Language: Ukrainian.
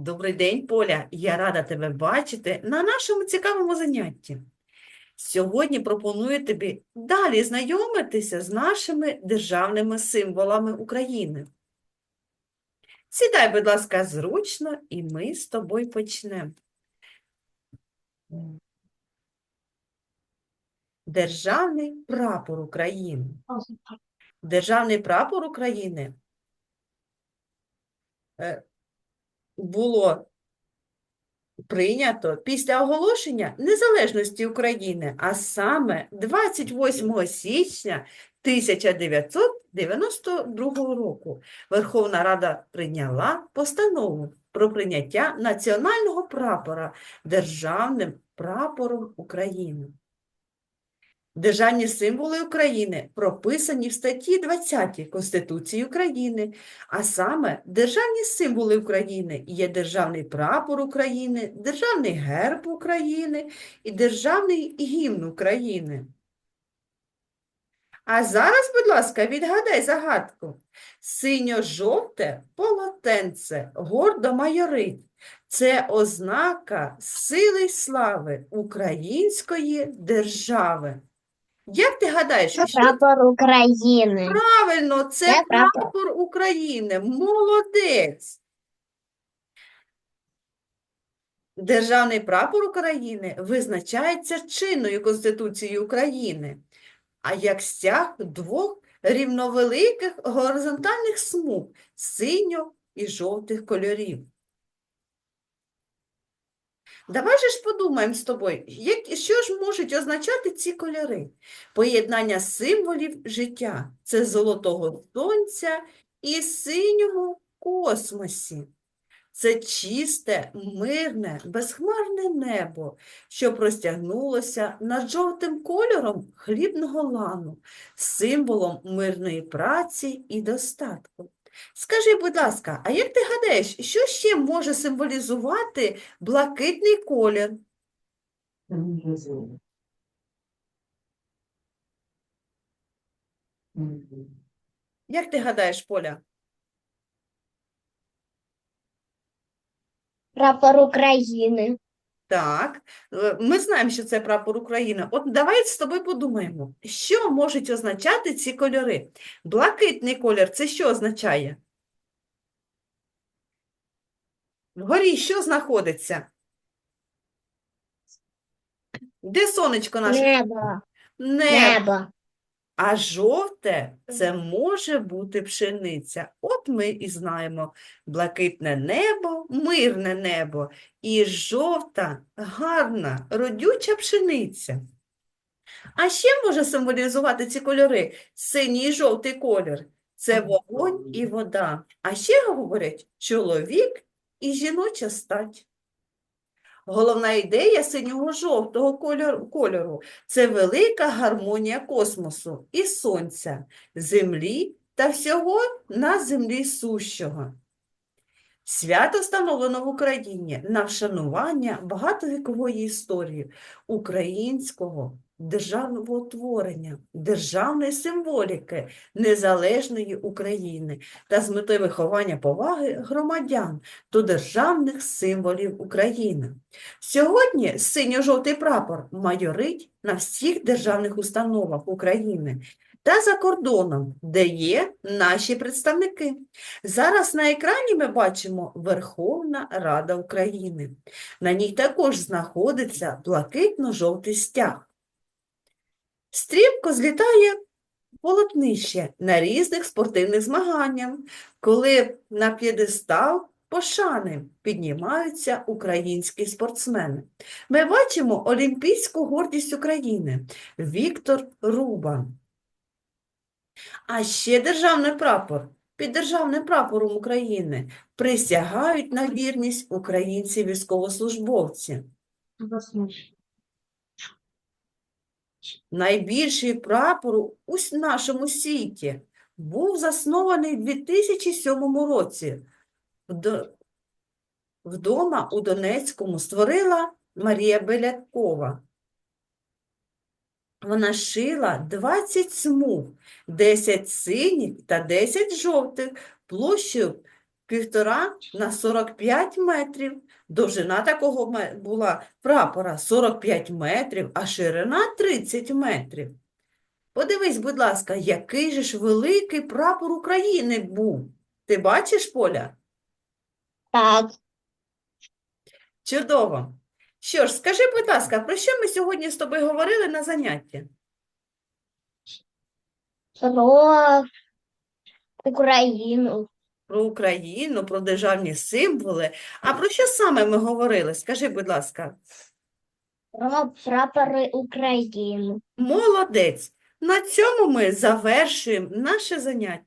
Добрий день, Поля. Я рада тебе бачити на нашому цікавому занятті. Сьогодні пропоную тобі далі знайомитися з нашими державними символами України. Сідай, будь ласка, зручно, і ми з тобою почнемо. Державний прапор України. Державний прапор України е, було прийнято після оголошення незалежності України, а саме 28 січня 1992 року Верховна Рада прийняла постанову про прийняття національного прапора державним прапором України. Державні символи України прописані в статті 20 Конституції України, а саме державні символи України є державний прапор України, державний герб України і державний гімн України. А зараз, будь ласка, відгадай загадку. Синьо-жовте полотенце гордо майорить. Це ознака сили й слави української держави. Як ти гадаєш, Це що прапор України. правильно, це Це прапор. прапор України. Молодець. Державний прапор України визначається чинною Конституцією України, а як стяг двох рівновеликих горизонтальних смуг синьо і жовтих кольорів. Давай же ж подумаємо з тобою, як, що ж можуть означати ці кольори? Поєднання символів життя – це золотого сонця і синього космосі. Це чисте, мирне, безхмарне небо, що простягнулося над жовтим кольором хлібного лану, символом мирної праці і достатку. Скажи, будь ласка, а як ти гадаєш, що ще може символізувати блакитний колір? Як ти гадаєш, Поля? Прапор України. Так, е, ми знаємо, що це прапор України. От давай з тобою подумаємо, що можуть означати ці кольори. Блакитний колір це що означає? Вгорі що знаходиться? Де сонечко наше? Небо. Небо. Небо. А жовте це може бути пшениця. От ми і знаємо блакитне небо, мирне небо і жовта, гарна, родюча пшениця. А ще може символізувати ці кольори синій і жовтий колір. Це вогонь і вода. А ще говорять чоловік і жіноча стать. Головна ідея синього-жовтого кольору, кольору це велика гармонія космосу і сонця, землі та всього на землі сущого. Свято встановлено в Україні на вшанування багатовікової історії українського державного творення, державної символіки незалежної України та з метою виховання поваги громадян до державних символів України. Сьогодні синьо-жовтий прапор майорить на всіх державних установах України та за кордоном, де є наші представники. Зараз на екрані ми бачимо Верховна Рада України. На ній також знаходиться блакитно-жовтий стяг. Стрімко злітає полотнище на різних спортивних змаганнях, коли на п'єдестал пошани піднімаються українські спортсмени. Ми бачимо олімпійську гордість України Віктор Рубан. А ще державний прапор. Під державним прапором України присягають на вірність українці військовослужбовці. Найбільший прапор у нашому світі був заснований в 2007 році. Вдома у Донецькому створила Марія Белякова. Вона шила 20 смуг, 10 синіх та 10 жовтих, площею півтора на 45 метрів. Довжина такого була прапора 45 метрів, а ширина 30 метрів. Подивись, будь ласка, який же ж великий прапор України був. Ти бачиш, Поля? Так. Чудово. Що ж, скажи, будь ласка, про що ми сьогодні з тобою говорили на занятті? Про Україну. Про Україну, про державні символи. А про що саме ми говорили? Скажи, будь ласка. Про прапори України. Молодець. На цьому ми завершуємо наше заняття.